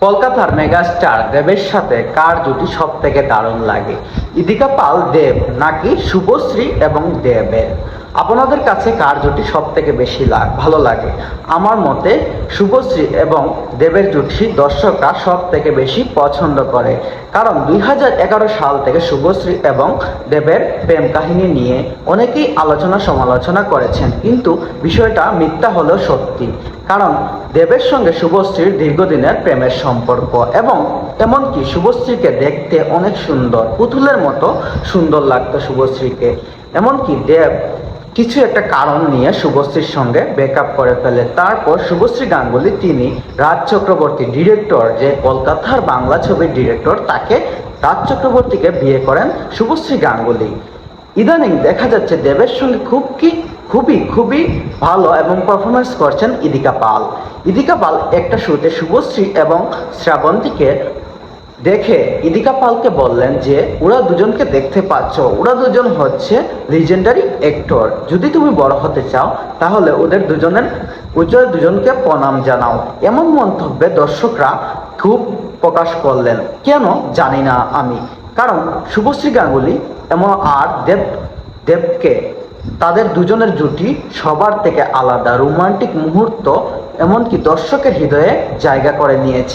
কলকাতার mega star দেবের সাথে কার জুটি সব থেকে দারুণ লাগে? ইদিকা পাল দেব নাকি শুভশ্রী এবং দেবের? আপনাদের কাছে কার জুটি সব থেকে বেশি লাগ ভালো লাগে? আমার মতে শুভশ্রী এবং দেবের জুটি দর্শকরা সব থেকে বেশি পছন্দ করে। কারণ দুই হাজার এগারো সাল থেকে শুভশ্রী এবং দেবের প্রেম কাহিনী নিয়ে অনেকেই আলোচনা সমালোচনা করেছেন। কিন্তু বিষয়টা মিথ্যা হলেও সত্যি। কারণ দেবের সঙ্গে শুভশ্রীর দীর্ঘদিনের প্রেমের সম্পর্ক এবং এমনকি শুভশ্রীকে দেখতে অনেক সুন্দর, পুতুলের মতো সুন্দর লাগতো শুভশ্রীকে। এমনকি দেব কিছু একটা কারণ নিয়ে শুভশ্রীর সঙ্গে ব্রেকআপ করে ফেলে। তারপর শুভশ্রী গাঙ্গুলি, তিনি রাজ চক্রবর্তী ডিরেক্টর যে কলকাতার বাংলা ছবির ডিরেক্টর তাকে রাজ চক্রবর্তীকে বিয়ে করেন শুভশ্রী গাঙ্গুলি। ইদানিং দেখা যাচ্ছে দেবের সঙ্গে খুব কি, খুবই খুবই ভালো এবং পারফরমেন্স করছেন ইদিকা পাল। ইদিকা পাল একটা শুরুতে শুভশ্রী এবং শ্রাবন্তীকে দেখে ইদিকা পালকে বললেন যে, ওরা দুজনকে দেখতে পাচ্ছ। ওরা দুজন হচ্ছে লিজেন্ডারি অ্যাক্টর যদি তুমি বড় হতে চাও, তাহলে ওদের দুজনের, ওদের দুজনকে প্রণাম জানাও। এমন মন্তব্যে দর্শকরা খুব প্রকাশ করলেন। কেন? জানি না আমি। কারণ শুভশ্রী গাঙ্গুলি এমন আর দেব, দেবকে তাদের দুজনের জুটি সবার থেকে আলাদা। রোমান্টিক মুহূর্ত এমনকি দর্শকের হৃদয়ে জায়গা করে নিয়েছে।